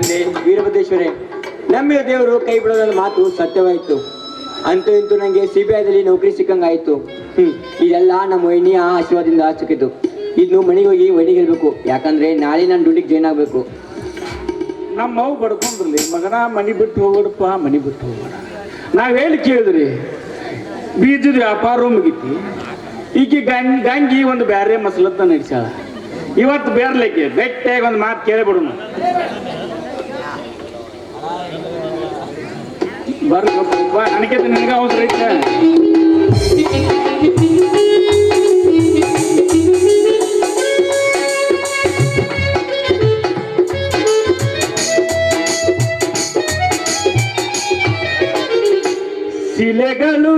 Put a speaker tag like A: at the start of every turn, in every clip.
A: ತಂದೆ ವೀರಭದ್ರೇಶ್ವರಿ ನಮ್ಮ ದೇವರು ಕೈ ಬಿಡೋದ್ರ ಮಾತು ಸತ್ಯವಾಯಿತು. ಅಂತೂ ಇಂತೂ ನನಗೆ ಸಿ ಬಿ ಐದಲ್ಲಿ ನೌಕರಿ ಸಿಕ್ಕಂಗಾಯ್ತು. ಹ್ಮ್, ಇದೆಲ್ಲ ನಮ್ಮ ವೈನಿಯ ಆಶೀರ್ವಾದದಿಂದ ಸಿಕ್ಕಿತು ಇನ್ನು ಮನೆಗೆ ಹೋಗಿ ವೈನಿಗೆ ಇರಬೇಕು ಯಾಕಂದ್ರೆ ನಾಳೆ ನಾನು ಡ್ಯೂಟಿಗೆ ಜಾಯ್ನ್ ಆಗ್ಬೇಕು.
B: ನಮ್ಮ ಅವು ಬಡ್ಕೊಂಡ್ರಿ ಮಗನ ಮನೆ ಬಿಟ್ಟು ಹೋಗೋಡಪ್ಪ ಮನೆ ಬಿಟ್ಟು ಹೋಗೋಣ ನಾವ್ ಹೇಳಿ ಕೇಳಿದ್ರಿ, ಬೀಜದ ವ್ಯಾಪಾರ ಮುಗಿತಿ. ಈಕೆ ಗಂಗ್ ಗಂಗಿ ಒಂದು ಬ್ಯಾರೆ ಮಸಲತ್ತ ನಡೆಸ್ಯಾಳ. ಇವತ್ತು ಬೇರ್ಲಿಕ್ಕೆ, ಗಟ್ಟಿಯಾಗಿ ಒಂದು ಮಾತು ಕೇಳಿಬಿಡೋಣ ಬರ್ಗಪ್ಪ ನನಗೆ ನಿನಗೆ ಅವಸರ ಐತೆ ಶಿಲೆಗಳು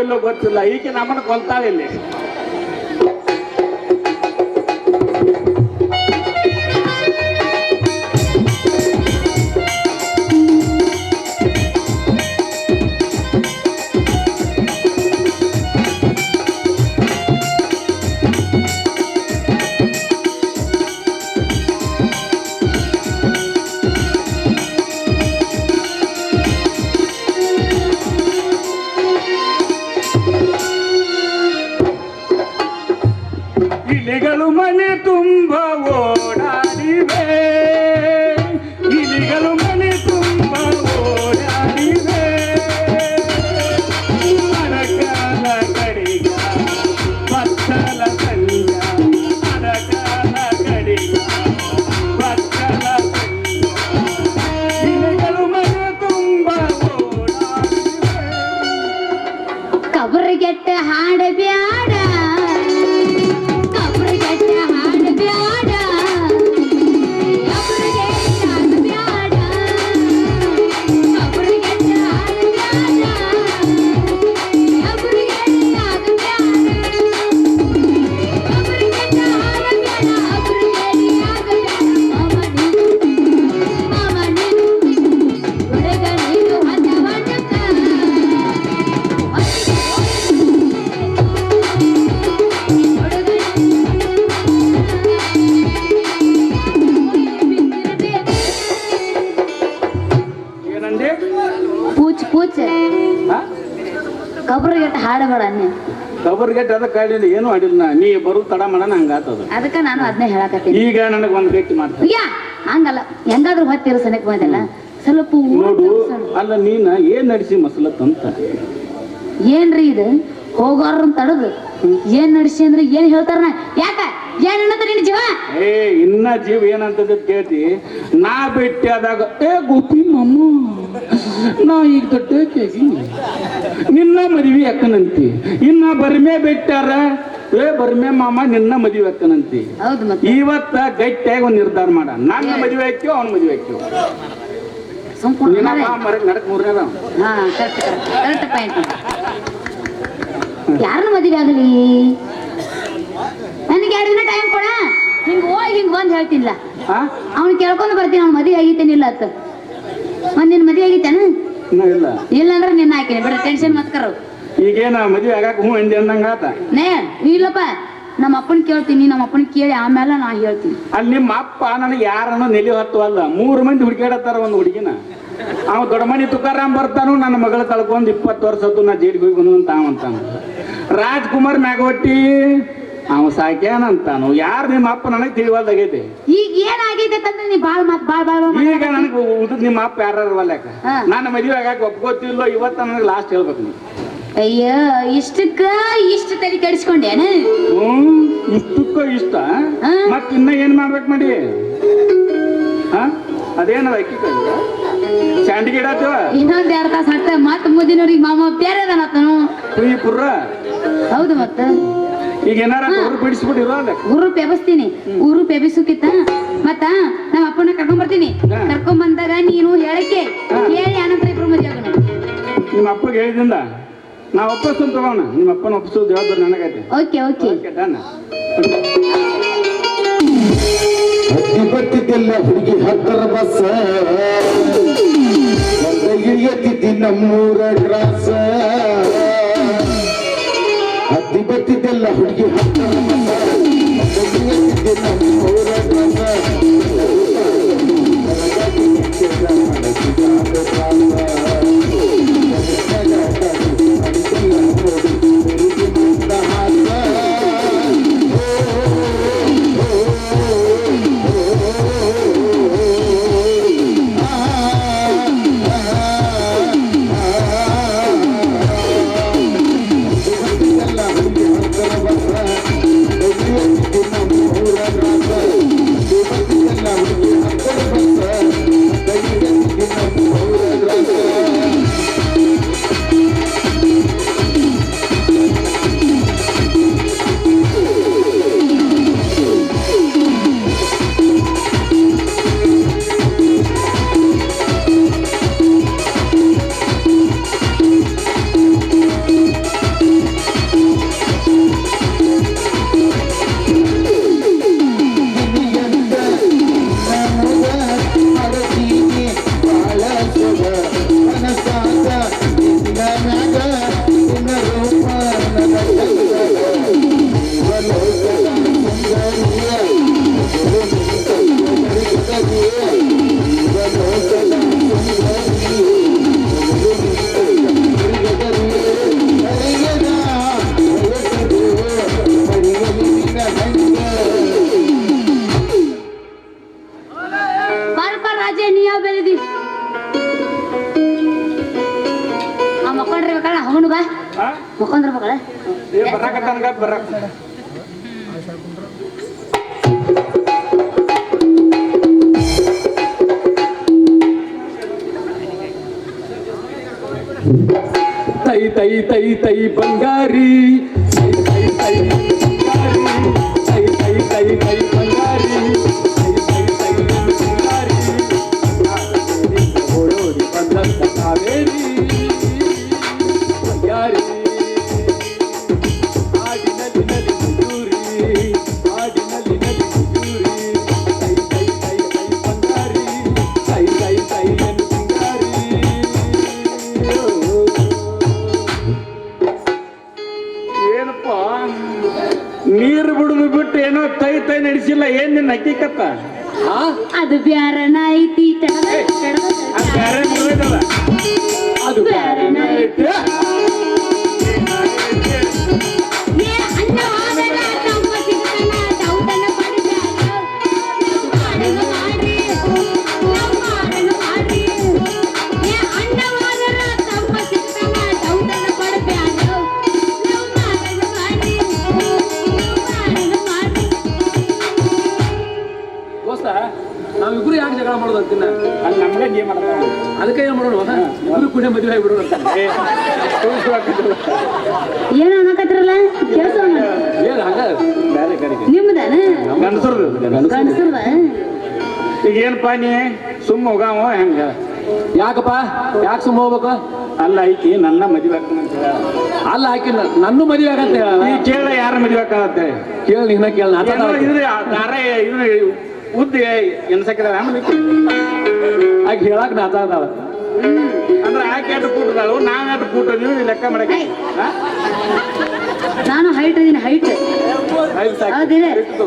B: ಇಲ್ಲೋ ಗೊತ್ತಿಲ್ಲ. ಈಕೆ ನಮ್ಮನ್ನು ಕೊಲ್ತಾಳೆ ಇಲ್ಲಿ. ಇಲಿಗಳು ಮನೆ ತುಂಬ ಓಡಾಡಿವೆ.
C: ಹಾಡಬೇಡ ಅನ್ನಿ
B: ಕಬರ್ಗೆಟ್ ಅದ ಕಾಡಿಲ್ಲ ಏನು ಅಡಿಲ್ಲ ನಾ. ನೀ ಬರು ತಡ ಮಾಡೋಣ ಹಂಗಾತದ
C: ಅದಕ್ಕೆ ನಾನು ಅದನ್ನೇ ಹೇಳಕತ್ತೀನಿ.
B: ಈಗ ನನಗೆ ಒಂದು ಗಟ್ಟಿ ಮಾಡ್ತೀಯಾ
C: ಯಾ ಹಂಗಲ್ಲ. ಹೆಂಗಾದ್ರೂ ಹೊತ್ತಿರ ಸನಕ್ ಬಂದಲ್ಲ. ಸ್ವಲ್ಪ
B: ನೋಡು ಅಲ್ಲ ನೀನ ಏನು ನಡೆಸಿ ಮಸಲತ್ತಂತ?
C: ಏನ್ರಿ ಇದು? ಹೋಗೋರ್ನ ತಡದು. ಏನ್ ನಡೆಸಿ ಅಂದ್ರೆ ಏನ್ ಹೇಳ್ತಾರ ಯಾಕ? ಏನ್ ಅನ್ನತ್ತ ನಿನ್ ಜೀವ?
B: ಏ ಇನ್ನ ಜೀವ ಏನಂತದ ಕೇಳ್ತಿ. ನಾ ಬಿಟ್ಟಿ ಆದಾಗ ಏ ಗೋಪಿ ಮಮ್ಮ ನಾ ಈಗ ದೊಡ್ಡಕೇಗಿ ನಿನ್ನ ಮದುವೆ ಅಕ್ಕನಂತಿ ಇನ್ನ ಬರ್ಮೆ ಬಿಟ್ಟಾರ? ಏ ಬರ್ಮೆ ಮಾಮ ನಿನ್ನ ಮದುವೆ ಅಕ್ಕನಂತಿ ಇವತ್ತ ಗಟ್ಟಿಯಾಗಿ ಒಂದ್ ನಿರ್ಧಾರ ಮಾಡ. ನನ್ನ ಮದುವೆ ಹಾಕ್ಯೋ ಅವ್ನ ಮದುವೆ ಹಾಕ್ಯೋ
C: ಸುಮ್ಕೊಂಡು
B: ನಡಕ್ ಮೂರನೇದ
C: ಯಾರನ್ನ ಮದುವೆ ಆಗಲಿ? ನನಗೆ ಎರಡು ದಿನ ಟೈಮ್ ಕೊಡ. ಹಿಂಗ್ ಹೋಗಿ ಹಿಂಗ್ ಬಂದ್ ಹೇಳ್ತಿಲ್ಲ ಅವ್ನು ಕೇಳ್ಕೊಂಡು ಬರ್ತೀನಿ ಅವ್ನ ಮದುವೆ ಆಗಿತ್ತೇನಿಲ್ಲ ಅತ್ತ ಒಂದ್ ನಿನ್ ಮದುವೆ
B: ಆಗಿತ್ತೇನ ಇಲ್ಲ.
C: ಅಂದ್ರೆ ನಿನ್ನ ಹಾಕಿನಿ ಬಿಡ ಟೆನ್ಷನ್ ಮತ್ಕರ.
B: ಈಗೇನ ಮದುವೆ ಆಗಾಕ ಹ್ಞೂ ಎಂದಿ ಅಂದಂಗ ಆತ?
C: ನೇ ಇಲ್ಲಪ್ಪ. ನಮ್ಮ ಅಪ್ಪನ ಕೇಳ್ತೀನಿ ನಮ್ಮ ಅಪ್ಪನ ಕೇಳಿ ಆಮೇಲೆ ನಾ ಹೇಳ್ತೀನಿ.
B: ಅಲ್ಲಿ ನಿಮ್ಮ ಅಪ್ಪ ನನಗೆ ಯಾರನ್ನು ನೆಲೆ ಹತ್ತು ಅಲ್ಲ. ಮೂರು ಮಂದಿ ಹುಡುಕಾಡತ್ತಾರ ಒಂದು ಹುಡುಗಿನ. ಅವ ದೊಡ್ಡ ಮನಿ ತುಕಾರಾಮ್ ಬರ್ತಾನು ನನ್ನ ಮಗಳ ಕಳ್ಕೊಂಡು ಇಪ್ಪತ್ತು ವರ್ಷ ಹೊತ್ತು ನಾ ಜೈಲಿಗೆ ಹೋಗಿ ಬಂದು ಅಂತ ಅವ ಅಂತಾನ. ರಾಜ್ಕುಮಾರ್ ಮ್ಯಾಗವಟ್ಟಿ ಅವ ಸಾಕ್ಯಾನಂತಾನು. ಯಾರು ನಿಮ್ಮ ಅಪ್ಪ ನನಗೆ ತಿಳಿವಲ್ದಾಗೈತಿ?
C: ಈಗ ಏನಾಗೈತೆ ತಂದ್ರೆ ನೀ ಬಾಳ್ ಮತ್ ಬಾಳ್ ಬಾಳ್ ಬಾಳ್
B: ಈಗ ನನಗೆ ಉದಕ್ ನಿಮ್ಮ ಅಪ್ಪ ಯಾರು
C: ಒಲ್ಯಾಕ.
B: ನನ್ನ ಮದುವೆ ಆಗಾಕ ಒಪ್ಕೋತಿಲ್ಲೋ ಇವತ್ತ ನನಗೆ ಲಾಸ್ಟ್ ಹೇಳ್ಬೇಕು ನೀ
C: ಅಯ್ಯೋ ಇಷ್ಟಕ್ಕ ಇಷ್ಟ ತಲೆ ಕೆಡಿಸ್ಕೊಂಡೇನ
B: ಹ್ಮ್ ಇಷ್ಟಕ್ಕ ಇಷ್ಟ?
C: ಮತ್ತಿನ್ನ
B: ಮತ್ ಇನ್ನ ಏನ್ ಮಾಡ್ಬೇಕು ಮಾಡಿ? ಹಾ ಅದೇನದ ಅಕ್ಕಿ ಕೈ ಚಾಂಡಿ ಗಿಡ
C: ಇನ್ನೊಂದ್ ಎರಡ್ ತಾಸ ಹಾಕ್ತ ಮತ್ ಮುದಿನವ್ರಿಗೆ ಮಾಮ
B: ಪುರ್ರ?
C: ಹೌದು ಮತ್ತ.
B: ಈಗ ಏನಾರ ಉರು ಬಿಡಿಸ್ಬಿಟ್ಟಿರೋ
C: ಉರು ಪೆಬಸ್ತೀನಿ ಪೆಬಿಸುಕಿತ್ತ. ಮತ್ತ ನಮ್ಮ ಅಪ್ಪನ ಕರ್ಕೊಂಡ್ ಬರ್ತೀನಿ. ಕರ್ಕೊಂಡ್ ಬಂದಾಗ ನೀನು ಹೇಳಕ್ಕೆ ಹೇಳಿ ಅನಂತರ ಇಬ್ರು ಮದ್ವೆ
B: ನಿಮ್ಮ ಅಪ್ಪಗೆ ಹೇಳಿದಿಂದ ನಾ ಒಪ್ಪಿಸ್ತೀನಿ ತಗೋಣ. ನಿಮ್ಮ ಅಪ್ಪನ ಒಪ್ಪಿಸೋದು ಜವಾಬ್ದಾರಿ ನನಗೈತೆ.
C: ಓಕೆ ಓಕೆ
B: ಓಕೆ ಡನ್
D: ಬರ್ತಿದ್ದೆಲ್ಲ ಹುಡುಗಿ ಹತ್ತರ ಬಸ್. ಒಂದ ಇಳಿಯತ್ತಿದ್ದಿ ನಮ್ಮೂರ ಕ್ರಾಸ ಹತ್ತಿ ಹುಡುಗಿ ಹತ್ತರ
C: ber ber tai tai tai tai bangari. Tai
B: tai tai ತೈ ನಡೆಸಿಲ್ಲ ಏನ್ ನಿನ್ನ ಹಕ್ಕಿಕತ್ತ?
C: ಅದು ಬ್ಯಾರನ ಐತಿ
B: ಅದು
C: ಬ್ಯಾರನ ಐತಿ.
E: ಜಗಳ ಮಾಡೋದು ಅಂತಿನ
B: ಅಲ್ಲಿ ನಮ್ಗೆ ಏನ್ ಮಾಡ್ತಾವ
E: ಅದಕ್ಕೆ ಏನ್ ಮಾಡೋಣ ಇಬ್ರು ಕುಣೆ ಮದುವೆ ಆಗಿಬಿಡೋಣ ಅಂತ
C: ಏನೋ ಅನ್ನಕತ್ತಿರಲ್ಲ ಕೆಲಸ
E: ಏನ್ ಹಂಗ
B: ಬೇರೆ ಕಡೆಗೆ
C: ನಿಮ್ದಾನ
B: ಗಂಡಸರ್ದು
C: ಗಂಡಸರ್ದ
B: ಈಗ ಏನಪ್ಪ ನೀ ಸುಮ್ಮ ಹೋಗಾವ ಹೆಂಗ
E: ಯಾಕಪ್ಪ ಯಾಕೆ ಸುಮ್ಮ ಹೋಗ್ಬೇಕು
B: ಅಲ್ಲ ಐತಿ ನನ್ನ ಮದುವೆ ಆಗ್ತಾನಂತ ಹೇಳ
E: ಅಲ್ಲ ಹಾಕಿ ನನ್ನ ಮದುವೆ ಆಗಂತ ಹೇಳ
B: ಈ ಕೇಳ ಯಾರ ಮದುವೆ ಆಗ್ತಾನಂತೆ
E: ಕೇಳಿ ನಿನ್ನ ಕೇಳ
B: ಏನೋ ಇದ್ರೆ ಆ ದಾರ ಇದು ಉದ್ದ ಎನ್ಸಕ್ಕಿದಾವ ಆಮೇಲೆ
E: ಆಕೆ ಹೇಳಕ್ ನಾಚ ಅದಾಳ
B: ಅಂದ್ರೆ ಆಕೆ ಎಷ್ಟು ಕೂಟದಾಳು ನಾನು ಎಷ್ಟು ಕೂಟ ನೀವು ಲೆಕ್ಕ ಮಾಡಕ್ಕೆ.
C: ನಾನು ಹೈಟ್ ಇದೀನಿ ಹೈಟ್
B: ಇಟ್ಟು.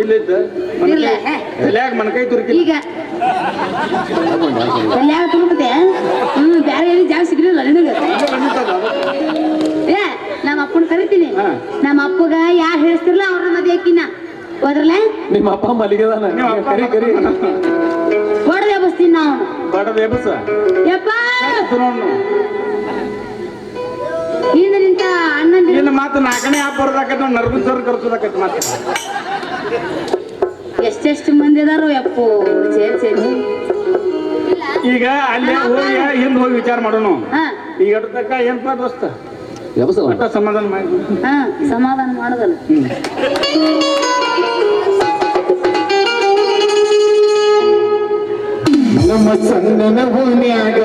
B: ಇಲ್ಲಿದ್ದ
C: ಇಲ್ಲ,
B: ಮನ್ಕೈ. ತುರ್ಕಿ
C: ಈಗ. ಯಾವ ತುರುಕತೆ ಹ್ಮ್ ಬ್ಯಾರೆ ಏನು ಜಾಗ ಸಿಗ್ಲಿಲ್ಲ ನಿನಗೆ. ಏ ನಮ್ಮ ಅಪ್ಪನ ಕರಿತೀನಿ. ನಮ್ಮ ಅಪ್ಪಗ ಯಾರು ಹೇಳ್ತಿರ್ಲ ಅವ್ರ ಹಾಕಿನ ಹೋದ್ರಲ್ಲ
E: ನಿಮ್ಮ ಅಪ್ಪ ಮಲಗಿದಾನ ಕರಿ ಕರಿ.
C: ಹೊಡೆದೇ ಬಸ್ತೀನಿ ನಾವು
B: ಬಡದ ಎಬಸ
C: ಯಪ್ಪ! ಹಿಂದೆ ನಿಂತ ಅಣ್ಣಂದಿರ
B: ಇನ್ನು ಮಾತು ನಾಲ್ಕನೇ ಆಪ್ ಬರೋದಾಕೈತೆ ನರ್ಬನ್ ಸರ್ ಕರ್ಸೋದಾಕೈತೆ ಮಾತು
C: ಎಷ್ಟೆಷ್ಟು ಮಂದಿ ಅದಾರೋ ಯಪ್ಪು ಸೇರಿ ಸೇರಿ.
B: ಈಗ ಅಲ್ಲಿ ಹೋಗಿ ಹಿಂದ್ ಹೋಗಿ ವಿಚಾರ ಮಾಡೋಣ ಈಗ ತಕ್ಕ ಏನಪ್ಪ ದೋಸ್ತ?
E: ಎಬಸವ
B: ಒಟ್ಟ ಸಮಾಧಾನ ಮಾಡಿ.
C: ಹಾ ಸಮಾಧಾನ ಮಾಡೋದಲ್ಲ.
D: ನಮ್ಮ ಚಂದನ ಭೂಮಿಯಾಗ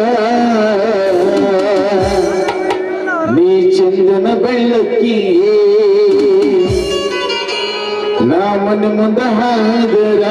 D: ನೀ ಚಂದನ ಬೆಳ್ಳಕ್ಕಿ ನಾ ಮನ ಮುಂದ ಹಾದರ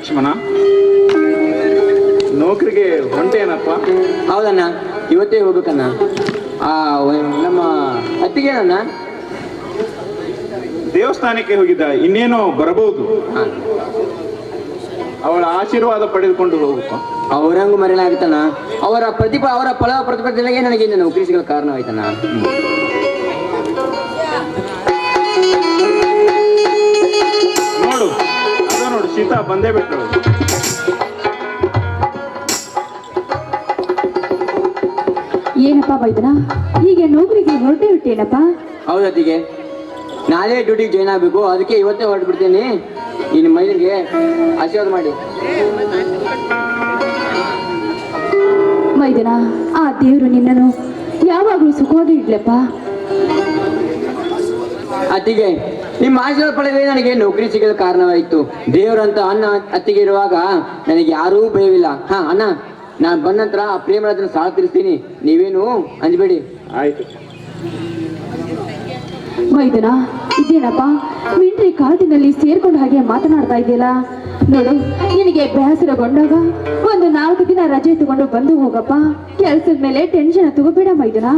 B: ಲಕ್ಷ್ಮಣ ನೌಕರಿಗೆ ಹೊಂಟೇನಪ್ಪ
A: ಹೌದಣ್ಣ ಇವತ್ತೇ ಹೋಗ್ಬೇಕಣ್ಣ. ಆ ವ- ನಮ್ಮ ಅತ್ತಿಗೆನಣ್ಣ
B: ದೇವಸ್ಥಾನಕ್ಕೆ ಹೋಗಿದ್ದ ಇನ್ನೇನೋ ಬರಬಹುದು?
A: ಹಾ.
B: ಅವಳ ಆಶೀರ್ವಾದ ಪಡೆದುಕೊಂಡು ಹೋಗಪ್ಪ
A: ಅವರಂಗು ಮರೆಯಲಾಗುತ್ತಣ್ಣ ಅವರ ಪ್ರತಿಭಾ ಅವರ ಫಲ ಪ್ರತಿಭಟನೆಗೆ ನನಗೆ ಇಂದು ನೌಕರಿ ಸಿಗಲು ಕಾರಣವಾಯ್ತಣ್ಣ
B: ಸೀತಾ ಬಂದೇ ಬಿಟ್ಟು
F: ಏನಪ್ಪ ಬೈದನ ಹೀಗೆ ನೌಕರಿಗೆ ಹೊರಟೆ ಬಿಟ್ಟೇನಪ್ಪ
A: ಹೌದು ಅತ್ತಿಗೆ. ನಾಳೆ ಡ್ಯೂಟಿಗೆ ಜಾಯ್ನ್ ಆಗಬೇಕು. ಅದಕ್ಕೆ ಇವತ್ತೇ ಹೊರಟ್ಬಿಡ್ತೀನಿ. ನಿನ್ನ ಮೈಲಿಗೆ ಆಶೀರ್ವಾದ ಮಾಡಿ.
F: ಮೈದನ ಆ ದೇವರು ನಿನ್ನನ್ನು ಯಾವಾಗಲೂ ಸುಖವಾಗಿ ಇಡ್ಲಪ್ಪ?
A: ಅತ್ತಿಗೆ ನಿಮ್ಮ ಆಶೀರ್ವಾದ ಪಡೆದೇ ನನಗೆ ನೌಕರಿ ಸಿಗಲು ಕಾರಣವಾಯಿತು. ದೇವರಂತ ಅನ್ನ ಅತ್ತಿಗೆ ಇರುವಾಗ ನನಗೆ ಯಾರೂ ಭಯವಿಲ್ಲ. ಹಾ ಅಣ್ಣ ನಾನು ಬಂದ ನಂತರ ಆ ಪ್ರೇಮರಾಜನ ಸಾಲ ತೀರಿಸ್ತೀನಿ. ನೀವೇನು ಅಂಜಬೇಡಿ.
B: ಆಯ್ತು.
F: ಮೈದನ ಇದೇನಪ್ಪ? ಮಿಂಟ್ರಿ ಕಾಡಿನಲ್ಲಿ ಸೇರ್ಕೊಂಡ ಹಾಗೆ ಮಾತನಾಡ್ತಾ ಇದೆಯಲ್ಲ? ನೋಡು ನಿನಗೆ ಬೇಸರಗೊಂಡಾಗ ಒಂದು ನಾಲ್ಕು ದಿನ ರಜೆ ತಗೊಂಡು ಬಂದು ಹೋಗಪ್ಪ. ಕೆಲಸದ ಮೇಲೆ ಟೆನ್ಷನ್ ತಗೋಬೇಡ ಮೈದನ.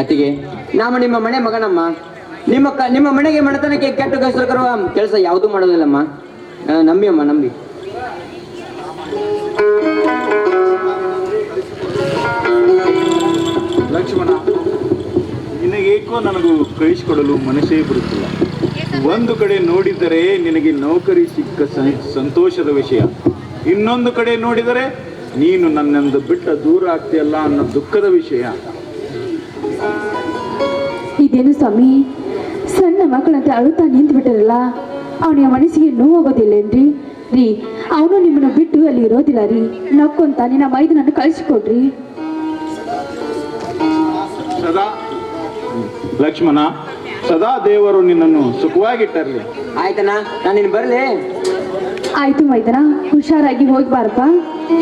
A: ಅತ್ತಿಗೆ ನಾವು ನಿಮ್ಮ ಮನೆ ಮಗನಮ್ಮ. ನಿಮ್ಮ ಕ ನಿಮ್ಮ ಮನೆಗೆ ಮನೆತನಕ್ಕೆ ಕೆಟ್ಟ ಹೆಸರು ಕರುವ ಕೆಲಸ ಯಾವುದು ಮಾಡೋದಿಲ್ಲಮ್ಮ. ನಂಬಿ ಅಮ್ಮ ನಂಬಿ.
B: ಲಕ್ಷ್ಮಣ ನಿನಗೇಕೋ
G: ಏಕೋ ನನಗೂ ಕಳಿಸಿಕೊಡಲು ಮನಸ್ಸೇ ಬರುತ್ತಿಲ್ಲ. ಒಂದು ಕಡೆ ನೋಡಿದರೆ ನಿನಗೆ ನೌಕರಿ ಸಿಕ್ಕ ಸಂತೋಷದ ವಿಷಯ. ಇನ್ನೊಂದು ಕಡೆ ನೋಡಿದರೆ ನೀನು ನನ್ನೊಂದು ಬಿಟ್ಟ ದೂರ ಆಗ್ತೀಯಲ್ಲ ಅನ್ನೋ ದುಃಖದ ವಿಷಯ.
F: ಇದೇನು ಸ್ವಾಮಿ? ಸಣ್ಣ ಮಕ್ಕಳಂತೆ ಅಳುತ್ತಾ ನಿಂತು ಬಿಟ್ಟಿರಲ್ಲ ಅವನಿಗೆ ಮನಸ್ಸಿಗೆ ನೋವಾಗೋದಿಲ್ಲೇನ್ರಿ ರೀ ಅವನು ನಿಮ್ಮನ್ನು ಬಿಟ್ಟು ಅಲ್ಲಿ ಇರೋದಿಲ್ಲ ರೀ. ನಕ್ಕೊಂತ ನಿನ್ನ ಮೈದನನ್ನು ಕಳಿಸಿಕೊಡ್ರಿ.
G: ಸದಾ ಲಕ್ಷ್ಮಣ ಸದಾ ದೇವರು ನಿನ್ನನ್ನು ಸುಖವಾಗಿಟ್ಟರಲಿ.
A: ಆಯ್ತನಾ ನಾನು ನಿನ್ ಬರ್ಲಿ.
F: ಆಯ್ತು ಮೈದನ ಹುಷಾರಾಗಿ ಹೋಗಿ ಬಾರಪ್ಪ.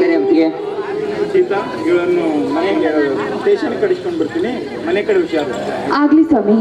A: ಸರಿ ಅಮ್ತಿಗೆ
G: ಸೀತಾ ಇವಳನ್ನು ಮನೆಗೆ ಸ್ಟೇಷನ್ ಕಳಿಸ್ಕೊಂಡು ಬರ್ತೀನಿ ಮನೆ ಕಡೆ ಹುಷಾರು.
F: ಆಗ್ಲಿ ಸ್ವಾಮಿ.